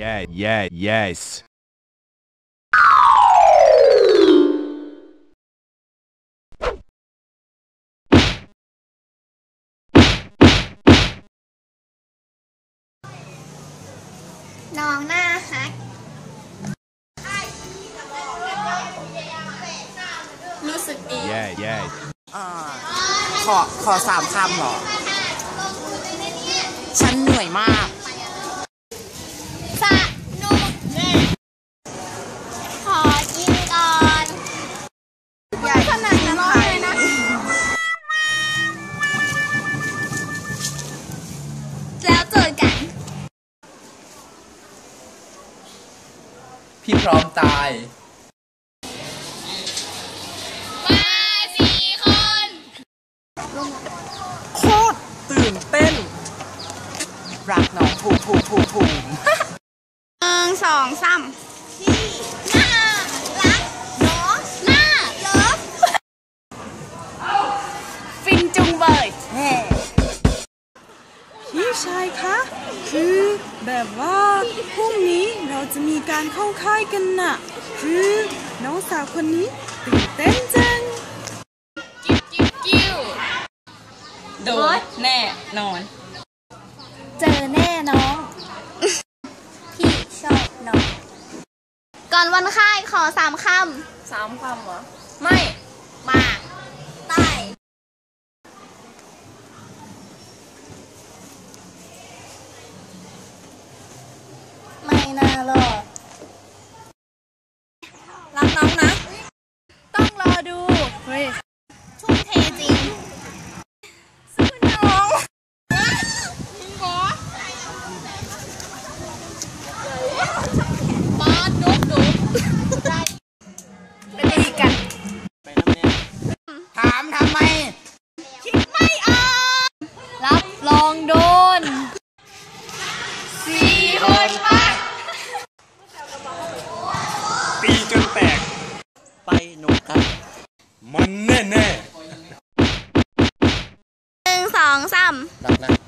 yeah, yeah, yes. น้องหน้าฮักรู้สึกดี Yeah, yeah. อ่าขอขอสามคำเหรอ ฉันเหนื่อยมาก พี่พร้อมตาย มาสี่คน โคตรตื่นเต้น รักน้องภูมิภูมิภูมิภูมิหนึ่งสองสามพี่ คะ คือแบบว่าพรุ่งนี้เราจะมีการเข้าค่ายกันน่ะ คือน้องสาวคนนี้ตื่นเต้นจัง กิ้วกิ้วกิ้วโดนแน่นอน เจอแน่น้อง พี่ชอบน้อง ก่อนวันค่ายขอสามคสามคำเหรอ ไม่ำม ไม่ นุกกันมันแน่แน่หนึ่งสองสามรักนะจุ๊บ